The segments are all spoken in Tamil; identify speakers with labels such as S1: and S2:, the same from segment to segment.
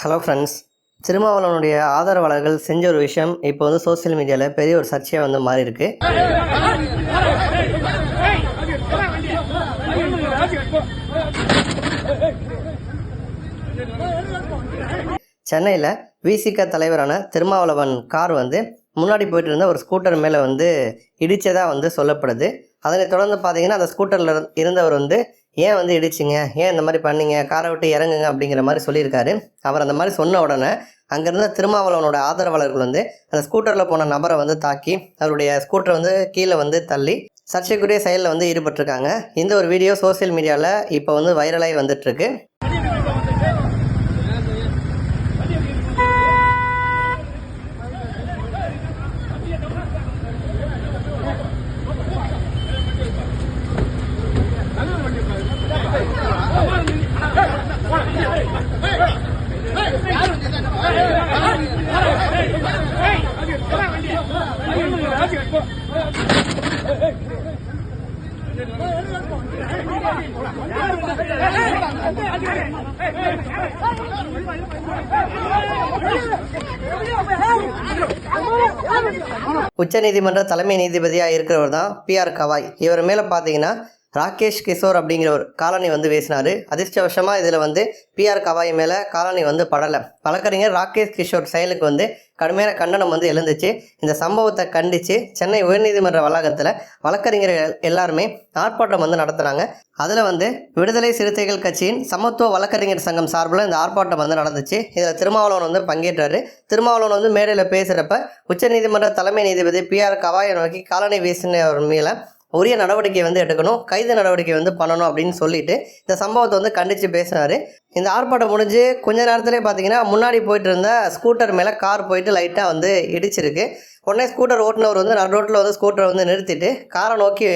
S1: ஹலோ ஃப்ரெண்ட்ஸ் திருமாவளவனுடைய ஆதரவாளர்கள் செஞ்ச ஒரு விஷயம் இப்போ வந்து சோஷியல் மீடியாவில் பெரிய ஒரு சர்ச்சையாக வந்து மாறி இருக்கு. சென்னையில் விசிக தலைவரான திருமாவளவன் கார் வந்து முன்னாடி போயிட்டு இருந்த ஒரு ஸ்கூட்டர் மேலே வந்து இடித்ததாக வந்து சொல்லப்படுது. அதனை தொடர்ந்து பார்த்தீங்கன்னா அந்த ஸ்கூட்டரில் இருந்தவர் வந்து ஏன் வந்து இடிச்சிங்க? ஏன் இந்த மாதிரி பண்ணீங்க? காரை விட்டு இறங்குங்க அப்படிங்கிற மாதிரி சொல்லியிருக்காரு. அவர் அந்த மாதிரி சொன்ன உடனே அங்கேருந்த திருமாவளவனோட ஆதரவாளர்கள் வந்து அந்த ஸ்கூட்டரில் போன நபரை வந்து தாக்கி அவருடைய ஸ்கூட்டரை வந்து கீழே வந்து தள்ளி சர்ச்சைக்குரிய செயலில் வந்து ஈடுபட்டிருக்காங்க. இந்த ஒரு வீடியோ சோஷியல் மீடியாவில் இப்போ வந்து வைரலாகி வந்துட்டுருக்கு. உச்சநீதிமன்ற தலைமை நீதிபதியாக இருக்கிறவர் தான் பிஆர் கவாய். இவர் மேலே பார்த்தீங்கன்னா ராகேஷ் கிஷோர் அப்படிங்கிற ஒரு காலனி வந்து பேசினார் அதிர்ஷ்டவசமாக இதில் வந்து பிஆர் கவாய் மேலே காலனி வந்து படலை. வழக்கறிஞர் ராகேஷ் கிஷோர் செயலுக்கு வந்து கடுமையான கண்டனம் வந்து எழுந்துச்சு. இந்த சம்பவத்தை கண்டித்து சென்னை உயர்நீதிமன்ற வளாகத்தில் வழக்கறிஞர்கள் எல்லாருமே ஆர்ப்பாட்டம் வந்து நடத்துனாங்க. அதில் வந்து விடுதலை சிறுத்தைகள் கட்சியின் சமத்துவ வழக்கறிஞர் சங்கம் சார்பில் இந்த ஆர்ப்பாட்டம் வந்து நடந்துச்சு. இதில் திருமாவளவன் வந்து பங்கேற்றாரு. திருமாவளவன் வந்து மேடையில் பேசுகிறப்ப உச்சநீதிமன்ற தலைமை நீதிபதி பிஆர் கவாயை நோக்கி காலனி வீசினவர் மேலே உரிய நடவடிக்கை வந்து எடுக்கணும் கைது நடவடிக்கை வந்து பண்ணணும் அப்படின்னு சொல்லிட்டு இந்த சம்பவத்தை வந்து கண்டித்து பேசினார். இந்த ஆர்ப்பாட்டம் முடிஞ்சு கொஞ்ச நேரத்திலே பார்த்தீங்கன்னா முன்னாடி போயிட்டு இருந்த ஸ்கூட்டர் மேலே கார் போயிட்டு லைட்டாக வந்து இடிச்சிருக்கு. உடனே ஸ்கூட்டர் ஓட்டுனவர் வந்து நடு ரோட்டில் வந்து ஸ்கூட்டரை வந்து நிறுத்திட்டு காரை நோக்கி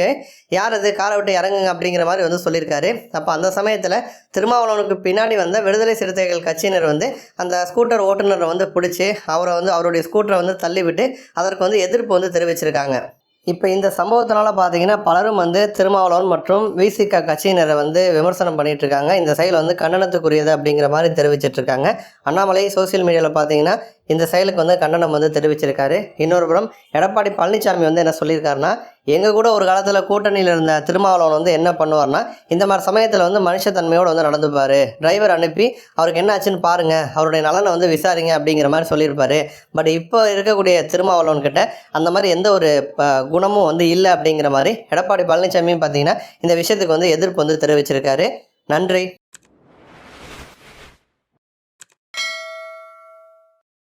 S1: யார் அது? காரை விட்டு இறங்குங்க அப்படிங்கிற மாதிரி வந்து சொல்லியிருக்காரு. அப்போ அந்த சமயத்தில் திருமாவளவனுக்கு பின்னாடி வந்த விடுதலை சிறுத்தைகள் கட்சியினர் வந்து அந்த ஸ்கூட்டர் ஓட்டுநரை வந்து பிடிச்சி அவரை வந்து அவருடைய ஸ்கூட்டரை வந்து தள்ளிவிட்டு அதற்கு வந்து எதிர்ப்பு வந்து தெரிவிச்சிருக்காங்க. இப்போ இந்த சம்பவத்தினால பார்த்தீங்கன்னா பலரும் வந்து திருமாவளவன் மற்றும் விசிக கட்சியினரை வந்து விமர்சனம் பண்ணிட்டு இருக்காங்க இந்த செயல் வந்து கண்டனத்துக்குரியது அப்படிங்கிற மாதிரி தெரிவிச்சிட்டு இருக்காங்க அண்ணாமலை சோசியல் மீடியாவில் பார்த்தீங்கன்னா இந்த செயலுக்கு வந்து கண்டனம் வந்து தெரிவிச்சிருக்காரு. இன்னொரு புறம் எடப்பாடி பழனிசாமி வந்து என்ன சொல்லியிருக்காருன்னா எங்கள் கூட ஒரு காலத்தில் கூட்டணியில் இருந்த திருமாவளவன் வந்து என்ன பண்ணுவார்னா இந்த மாதிரி சமயத்தில் வந்து மனுஷத்தன்மையோடு வந்து நடந்துப்பார். டிரைவர் அனுப்பி அவருக்கு என்ன ஆச்சுன்னு பாருங்கள் அவருடைய நலனை வந்து விசாரிங்க அப்படிங்கிற மாதிரி சொல்லியிருப்பார். பட் இப்போ இருக்கக்கூடிய திருமாவளவன் கிட்ட அந்த மாதிரி எந்த ஒரு ப- குணமும் வந்து இல்லை அப்படிங்கிற மாதிரி எடப்பாடி பழனிசாமியும் பார்த்தீங்கன்னா இந்த விஷயத்துக்கு வந்து எதிர்ப்பு வந்து தெரிவிச்சிருக்காரு. நன்றி.